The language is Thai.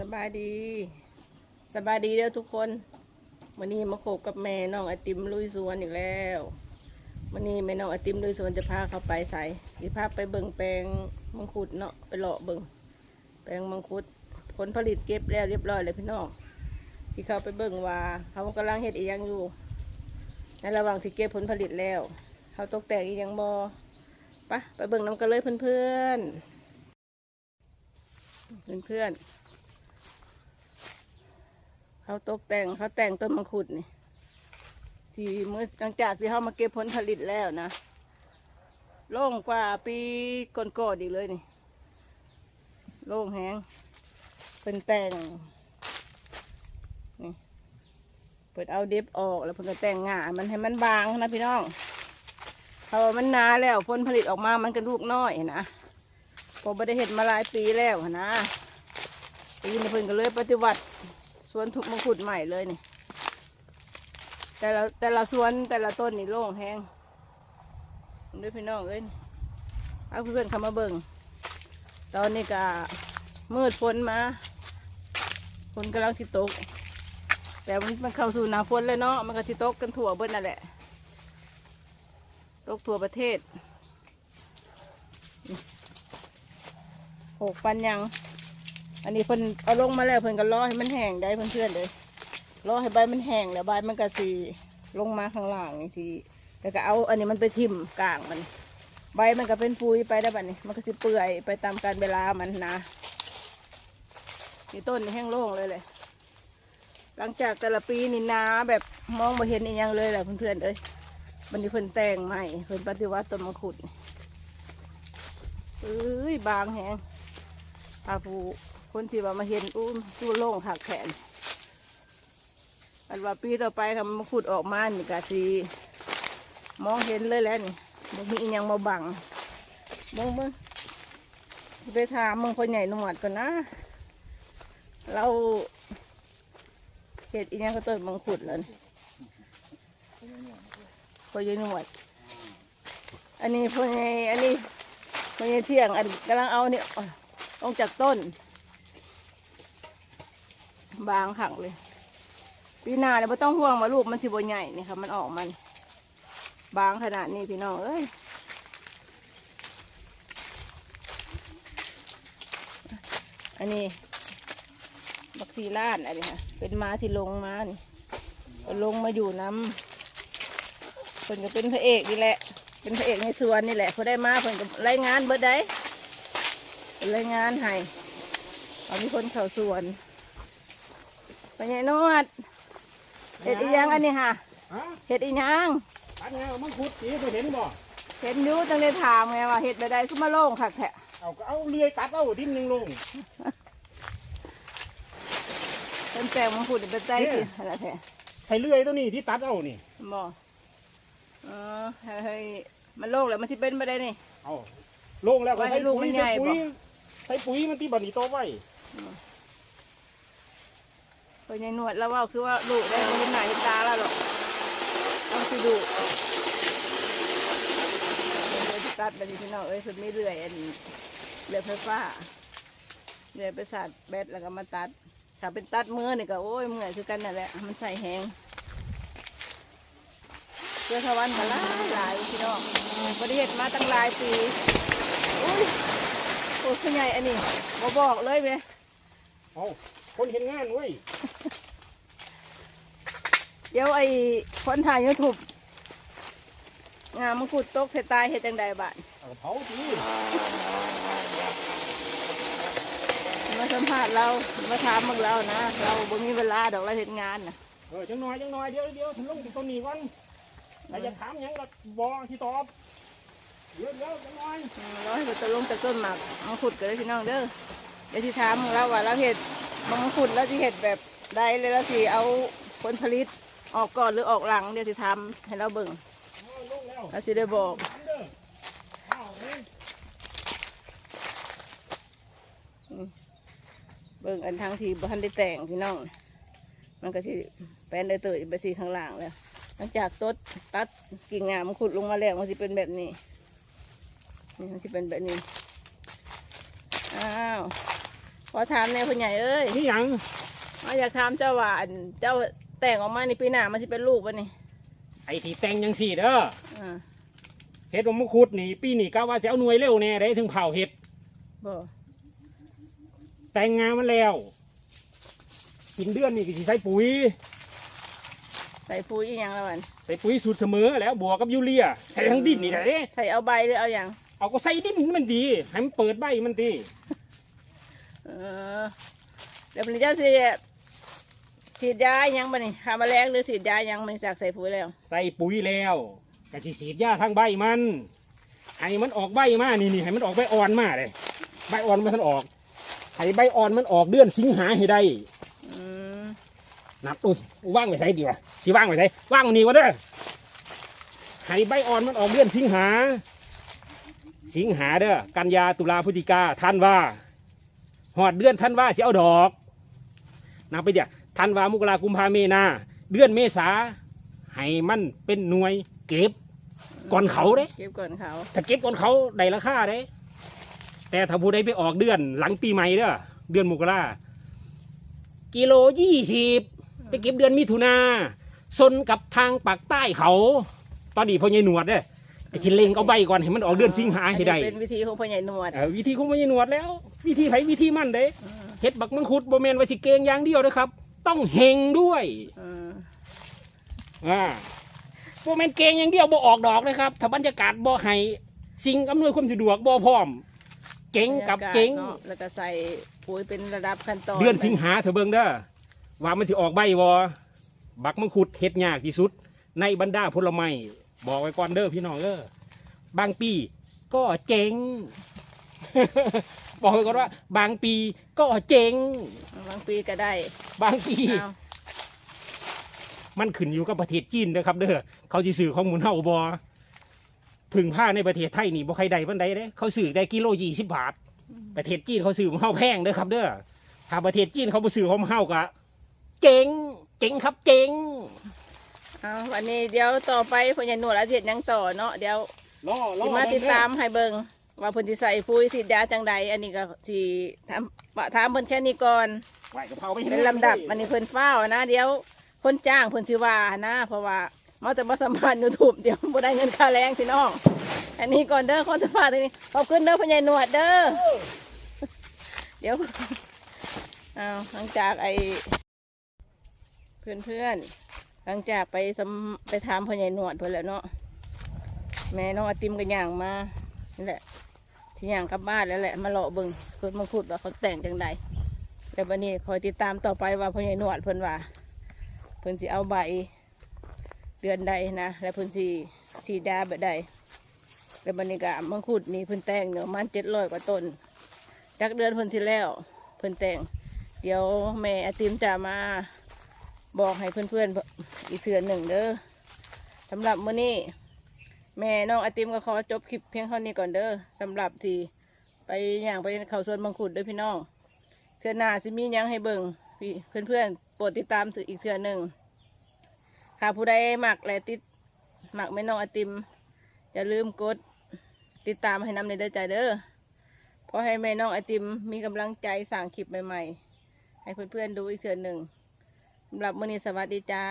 สบายดี สบายดีเด้อทุกคนวันนี้มาโขกกับแม่น้องไอติมลุยสวนอีกแล้ววันนี้แม่น้องไอติมลุยสวนจะพาเขาไปใส่จะพาไปเบิ่งแปลงมังคุดเนาะไปเลาะเบิ่งแปลงมังคุด ผลผลิตเก็บแล้วเรียบร้อยเลยพี่น้องที่เขาไปเบิ่งว่าเขากำลังเฮ็ดอีหยังอยู่ ในระหว่างที่เก็บผลผลิตแล้วเขาตกแต่งอีหยังบอปะไปเบิ่งน้ำกันเลยเพื่อนๆเพื่อนๆ เขาตกแต่งเขาแต่งต้นมังคุดนี่ที่เมื่อหลังจากที่เขามาเก็บผลผลิตแล้วนะโล่งกว่าปีก่อนๆอีกเลยนี่โล่งแหงเป็นแต่งนี่เปิดเอาเด็บออกแล้วเพิ่นก็แต่งง่ามันให้มันบางนะพี่น้องเพราะมันนาแล้วผลผลิตออกมามันก็ลูกน้อยนะผมไม่ได้เห็นมาหลายปีแล้วนะปีนี้เพิ่นก็เลยปฏิวัติ สวนทุกมังคุดใหม่เลยนี่ แต่ละแต่ละสวนแต่ละต้นนี่โล่งแห้งด้วยพี่น้องเอ้ยเอาเพื่อนๆเข้ามาเบิ่ง ตอนนี้ก็มืดฝนมาฝนกำลังสิตก แต่มันมันเข้าสู่หนาฝนเลยเนาะมันก็สิตกกันทั่วเบิดนั่นแหละตกทั่วประเทศหกปันยัง อันนี้เพิ่นเอาลงมาแล้วเพิ่นก็รอให้มันแห้งได้เพื่อนๆเลยรอให้ใบมันแห้งแล้วใบมันก็สีลงมาข้างล่างนี่ทีแล้วก็เอาอันนี้มันไปทิ่มกลางมัน ใบมันก็เป็นฟุยไปได้บัดนี้ มันก็สิเปื่อยไปตามการเวลามันนะนี่ต้นแห้งโล่งเลยเลยหลังจากแต่ละปีนี่นาแบบมองมาเห็นอีกยังเลยแหละเพื่อนๆเลยบันนี้เพิ่นแต่งใหม่เพิ่นปฏิวัติต้นมังคุดเอ้ยบางแหงพาผู้ คนที่ว่ามาเห็นอู้ตู้โล่งหักแขนอันว่าปีต่อไปคำมาขุดออกมานี่กะสีมองเห็นเลยแหล้วนี่บ่มีอีหยังมาบังเบิ่งเบิ่งไปถามมึงคนใหญ่หนวดก่อนนะ เราเห็ดอีหยังก็ต้นมังคุดแล้วคนใหญ่หนวด อันนี้คนใหญ่อันนี้คนใหญ่เที่ยง อันกำลังเอาเนี่ยลงจากต้น บางขังเลย ปีหน้าเนี่ยไม่ต้องห่วงว่าลูกมันสิบใหญ่นี่ค่ะ มันออกมัน บางขนาดนี้พี่น้องเอ้ยอันนี้ บักซีลาดอันนี้ค่ะ เป็นม้าที่ลงมานี่ลงมาอยู่น้ำเพิ่นก็เป็นพระเอกนี่แหละ เป็นพระเอกในสวนนี่แหละเขาได้มาเพิ่นก็รายงานเบิดได้รายงานให้เอามีคนเข้าสวน ไปไงนวดเห็ดอีหยังอันนี้ค่ะฮะเห็ดอีหยังอันนี้มังคุดนี่เคยเห็นบ่ เห็นอยูจังได้ถามไงว่าเห็ดใดๆขึ้นมาโล่งคักแท้เอาก็เอาเลื่อยตัดเอาดินยังลง เป็นแปลงมังคุดเป็นใจสิอะไรแท้ใส่เลื่อยตัวนี้ที่ตัดเอานี่ บ่เออเฮ้ยมันโล่งแล้วมันสิเป็นไปได้นี่ เอาลงแล้วก็ไว้ให้ใส่ลูกปุ๋มัยนใหญ่ใส่ปุ๋ยบ่ ใส่ปุ๋ยมันที่บันนี้โตไว้ ไปในหนวดแล้วว่าคือว่าลูกได้ไม่เห็นหน้าเห็นตาแล้วหรอกต้องดูเดี๋ยวสิตัดไปที่พี่น้องเอ้ยสุดไม่เรื่อยอันเรื่อยไฟฟ้าเรื่อยไปสาดแบตแล้วก็มาตัดถ้าเป็นตัดมือนี่ก็โอ้ยเมื่อยคือกันนั่นแหละมันใส่แหงเพื่อทวันกันหลายหลายพี่น้องบริเหตุมาตั้งหลายปีอุ้ยโอ้ยใหญ่อันนี้บอบอกเลยไหมเอา คนเห็นงานเว้ยเดี๋ยวไอ้คนถ่ายยูทูบงานมังคุดตกเสตายเฮ็ดจังใดบ้านเอาเผาทีมาสัมภาษณ์เรา มาถามมึงเรานะ เราบ่มีเวลาดอกเราเฮ็ดงานนะเออจังหน่อยจังหน่อยเดี๋ยวเดี๋ยวลงที่ต้นนี้ก่อนแต่อย่าถามหยังก็บอกที่ตอบ เดี๋ยวเดี๋ยวจังหน่อย อืมเราให้ไปตะลงจากต้นหมากมังคุดกันเลยพี่น้องเด้อเดี๋ยวที่ถามมึงเราว่าเราเฮ็ด มังคุดแล้วที่เฮ็ดแบบใดเลยแล้วสิเอาผลผลิตออกก่อนหรือออกหลังเดี๋ยวสิทำให้เราเบิ่งเองแล้วเราสิได้บอกถามเด้อเอาเว้ยเบิ่งอันทางที่บ่ทันได้แต่งพี่น้อง มันก็สิแปลนได้เตยไปสีข้างหล่างแล้วหลังจากต้นตัดกิ่งงามมันขุดลงมาแล้วมันสิเป็นแบบนี้นี่มันสิเป็นแบบนี้อ้าว ขอถามแน่พ่อใหญ่เอ้ยนี่หยังมาอยากถามเจ้าว่าอันเจ้าแต่งออกมาในปีหน้ามันจะเป็นลูกปะนี่ไอ้ที่แต่งยังสี่เด้ออ่าเฮ็ดว่ามังคุดนี่ปีนี้ก็ว่าจะเอาหน่วยเร็วแน่ได้ถึงเผาเห็ด บ่แต่งงานมันแล้ว สิ้นเดือนนี่ก็สิใส่ปุ๋ย ใส่ปุ๋ยอีหยังแล้วมันใส่ปุ๋ยสูตรเสมอแล้วบวกกับยูเรีย ใส่ทั้งดินนี่ได้ใส่เอาใบหรือเอาอย่างเอาก็ใส่ดินมันดีให้มันเปิดใบมันดี เออเดี๋ยวพระเจ้าสิฉีดยาอีหยังบ่นี่หาแมลงหรือฉีดยาอีหยังมันจากใส่ปุ๋ยแล้ว ใส่ปุ๋ยแล้วก็สิสีดยาทางใบมันให้มันออกใบมานี่นี่ให้มันออกใบอ่อนมาเลยใบอ่อนมันทันออกให้ใบอ่อนมันออกเดือนสิงหาให้ได้อืมนับอุ้ยว่างไว้ใส่ดีวะสิว่างไว้ใส่ว่างนี่วะเด้อให้ใบอ่อนมันออกเดือนสิงหา สิงหาเด้อกันยาตุลาพฤศจิกาธันวา หอดเดือนธันวาสิเอาดอกนับไปเดี๋ยวธันวามุกรากุมภาเมนาเดือนเมษาให้มันเป็นหน่วยเก็บก่อนเขาเด้เก็บก่อนเขา ถ้าเก็บก่อนเขาได้ราคาเด้ แต่ถ้าผู้ใดไปออกเดือนหลังปีใหม่เด้อเดือนมกรากิโลยี่สิบไปเก็บเดือนมิถุนาซนกับทางปากใต้เขา ตอนนี้พ่อใหญ่หนวดเด้อไอ้ชิเลงเอาใบก่อนให้มันออกเดือนสิงหาให้ได้อันนี้เป็นวิธีของพ่อใหญ่หนวดเออวิธีของพ่อใหญ่หนวดแล้ว วิธีไผวิธีมันเด้อืมเฮ็ดบักมังคุดโบแมนไว้สิเกงอย่างเดียวนะครับ ต้องเฮงด้วยอืมอ่าโบแมนเกงอย่างเดียวบ่ออกดอกนะครับถ้าบรรยากาศบ่ให้สิ่งอำนวยความสะดวกบ่พร้อม เก่งกับเก่งนาะแล้วก็ใส่ปุ๋ยเป็นระดับขั้นตอนเดือนสิงหาเถอะเบิ่งเด้อว่ามันสิออกใบบ่บักมังคุดเฮ็ดยากที่สุด ในบรรดาผลไม้บอกไว้ก่อนเด้อพี่น้องเด้อบางปีก็เจ๋ง บอกไว้ก่อนว่า บางปีก็เจ๋งบางปีก็ได้ บางปีเอามันขึ้นอยู่กับประเทศจีนเด้อครับ เด้อเขาสิซื้อของหมุนเฮาบ่พึ่งผ้าในประเทศไทยนี่บ่ใครใดปานใดเด้เขาซื้อได้กิโล20บาท ประเทศจีนเขาซื้อของเฮาแพงเด้อครับ เด้อถ้าประเทศจีนเขาบ่ซื้อของเฮาก็เจ๋งเจ๋งครับเจ๋งเอาวันนี้เดี๋ยวต่อไปพ่อใหญ่หนวดอาเจียนยังต่อเนาะเดี๋ยวรอรอสิมาติดตามให้เบิ่ง ว่าเพิ่นสิใส่ปุ๋ยสิยาจังใดอันนี้ก็สิถามปะถามเพิ่นแค่นี้ก่อนไหวกะเพราไปเป็นลำดับ อันนี้เพิ่นเฝ้านะ เดี๋ยวคนจ้างเพิ่นสิว่านะ เพราะว่ามาแต่บ่สมัคร YouTube เดี๋ยวบ่ได้เงินค่าแรงพี่น้องอันนี้ก่อนเด้อคนสมัครทีนี้ขอบคุณเด้อพ่อใหญ่หนวดเด้อเดี๋ยวเอาหลังจากไอเพื่อนเพื่อนๆหลังจากไปสำไปถามพ่อใหญ่หนวดเพิ่นแล้วเนาะแม่น้องไอติมก็ย่างมานี่แหละ ที่ย่างกลับบ้านแล้วแหละมาเลาะเบิ่งเพิ่นมาขุดว่าเขาแต่งจังใดแล้ววันนี้คอยติดตามต่อไปว่าพ่อใหญ่หนวดเพิ่นว่าเพิ่นสิเอาใบเดือนใดนะแล้วเพิ่นสิสีดาแบบใดแล้วบันนี้ก็มังคุดนี่เพิ่นแต่งเนื้อมันเจ็ดร้อยกว่าต้นจักเดือนเพิ่นสิแล้วเพิ่นแต่ง เดี๋ยวแม่อติมจะมาบอกให้เพื่อนๆอีกเทือนหนึ่งเด้อสำหรับมื้อนี้ แม่น้องไอติมก็ขอจบคลิปเพียงเท่านี้ก่อนเด้อสำหรับที่ไปอย่างไปเขาสวนมังคุดด้อพี่น้องเทือนหน้าสิมียังให้เบิ่งพี่เพื่อนๆโปรดติดตามถืออีกเทือนหนึ่งค่ะผู้ใดหมักและติดหมักแม่น้องไอติม อย่าลืมกดติดตามให้นำในเด้อใจเด้อเพราะให้แม่น้องไอติมมีกำลังใจสั่งคลิปใหม่ๆ ให้เพื่อนๆดูอีกเทือนหนึ่งสำหรับมื้อนี้สวัสดีจ้า